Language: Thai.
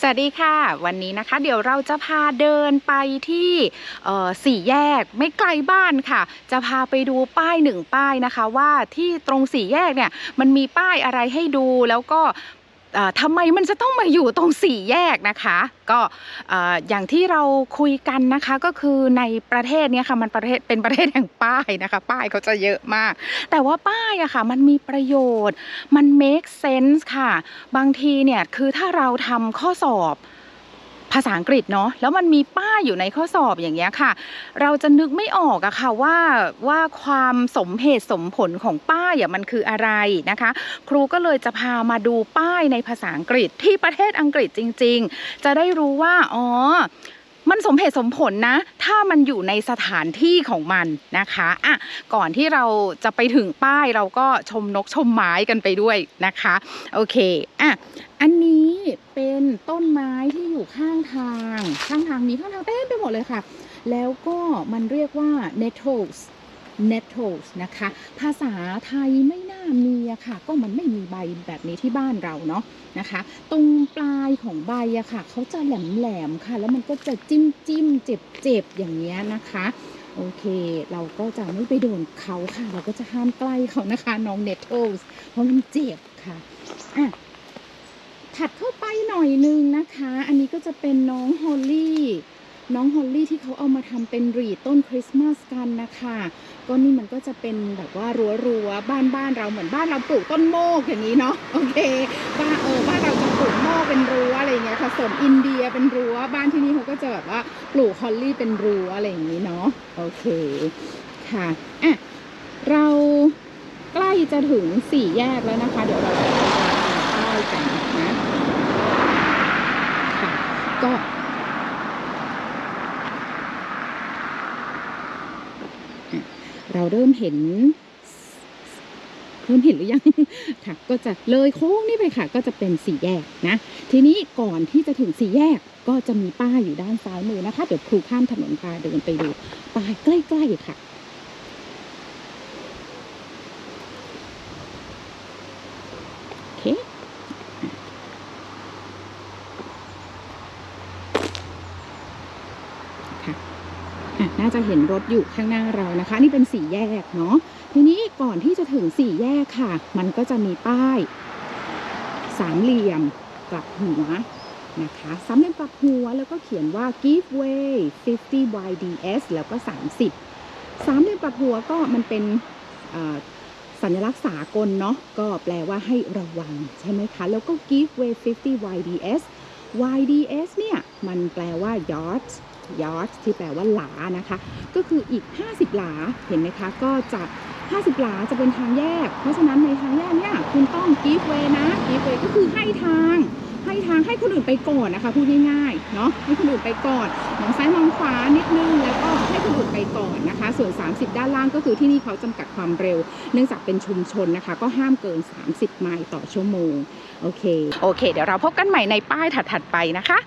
สวัสดีค่ะ วันนี้นะคะเดี๋ยวเราจะพาเดินไปที่สี่แยกไม่ไกลบ้านค่ะ จะพาไปดูป้ายหนึ่งป้ายนะคะ ว่าที่ตรงสี่แยกเนี่ยมันมีป้ายอะไรให้ดูแล้วก็ ทำไมมันจะต้องมาอยู่ตรงสี่แยกนะคะ ก็เอ่อย่างที่เราคุยกันนะคะก็คือในประเทศเนี้ยค่ะมันประเทศเป็นประเทศแห่งป้ายนะคะ ป้ายเขาจะเยอะมาก แต่ว่าป้ายอะค่ะมันมีประโยชน์ มัน make sense ค่ะ บางทีเนี่ยคือถ้าเราทำข้อสอบภาษาอังกฤษเนาะแล้วมันมีป้ายอยู่ในข้อสอบอย่างเงี้ยค่ะ เราจะนึกไม่ออกอะค่ะว่าว่าความสมเหตุสมผลของป้าย อะมันคืออะไรนะคะ ครูก็เลยจะพามาดูป้ายในภาษาอังกฤษที่ประเทศอังกฤษจริง ๆ จะได้รู้ว่าอ๋อมันสมเหตุสมผลนะ ถ้ามันอยู่ในสถานที่ของมันนะคะอะก่อนที่เราจะไปถึงป้ายเราก็ชมนกชมไม้กันไปด้วยนะคะ โอเคอะอันนี้เป็นต้นไม้ที่อยู่ข้างทาง ข้างทางนี้ข้างทางเต็มไปหมดเลยค่ะ แล้วก็มันเรียกว่า nettles nettles นะคะ ภาษาไทยไม่น่ามีอะค่ะ ก็มันไม่มีใบแบบนี้ที่บ้านเราเนาะนะคะ ตรงปลายของใบอะค่ะเขาจะแหลมๆค่ะ แล้วมันก็จะจิ้มจิ้มเจ็บเจ็บอย่างเงี้ยนะคะโอเค เราก็จะไม่ไปโดนเขาค่ะ เราก็จะห้ามใกล้เขานะคะ น้อง nettles เพราะมันเจ็บค่ะอะถัดเข้าไปหน่อยนึงนะคะ อันนี้ก็จะเป็นน้องฮอลลี่ น้องฮอลลี่ที่เขาเอามาทำเป็นรีดต้นคริสต์มาสกันนะคะ ก็นี่มันก็จะเป็นแบบว่ารั้วรั้วๆบ้านบ้านเราเหมือนบ้านเราปลูกต้นโมกอย่างนี้เนาะโอเคบ้านเออบ้านเราจะปลูกโมกเป็นรั้วอะไรเงี้ยค่ะส่วนอินเดียเป็นรั้วบ้านที่นี่เขาก็จะแบบว่าปลูกฮอลลี่เป็นรั้วอะไรอย่างนี้เนาะโอเคค่ะอะเราใกล้จะถึงสี่แยกแล้วนะคะ เดี๋ยวเราจะไปดูป้กันนะ ค่ะ ก็ เราเริ่มเห็นเริ่มเห็นหรือยังค่ะก็จะเลยโค้งนี่ไปค่ะ ก็จะเป็นสี่แยกนะ ทีนี้ก่อนที่จะถึงสี่แยกก็จะมีป้ายอยู่ด้านซ้ายมือนะคะ เดี๋ยวครูข้ามถนนพาเดินไปดูป้ายใกล้ ๆ ค่ะโอเคค่ะอะ น่าจะเห็นรถอยู่ข้างหน้าเรานะคะ นี่เป็นสี่แยกเนาะทีนี้ก่อนที่จะถึงสี่แยกค่ะ มันก็จะมีป้าย สามเหลี่ยมกลับหัวนะคะสามเหลี่ยมกลับหัวแล้วก็เขียนว่า give way 50 YDS แล้วก็ 30 สามเหลี่ยมกลับหัวก็มันเป็นสัญลักษณ์สากลเนาะก็แปลว่าให้ระวังใช่ไหมคะ แล้วก็ give way 50 YDS YDS เนี่ย มันแปลว่า yards yards ที่แปลว่าหลานะคะ ก็คืออีก 50 หลาเห็นไหมคะ ก็จะ50 หลาจะเป็นทางแยก เพราะฉะนั้นในทางแยกเนี่ยคุณต้อง give way นะ give way ก็คือให้ทางให้ทางให้คนอื่นไปก่อนนะคะพูดง่ายๆเนาะให้คนอื่นไปก่อนมองซ้ายมองขวานิดนึงแล้วก็ให้คนอื่นไปก่อนนะคะ ส่วน 30 ด้านล่างก็คือที่นี่เขาจำกัดความเร็ว เนื่องจากเป็นชุมชนนะคะ ก็ห้ามเกิน 30 ไมล์ต่อชั่วโมงโอเคโอเค เดี๋ยวเราพบกันใหม่ในป้ายถัดๆไปนะคะ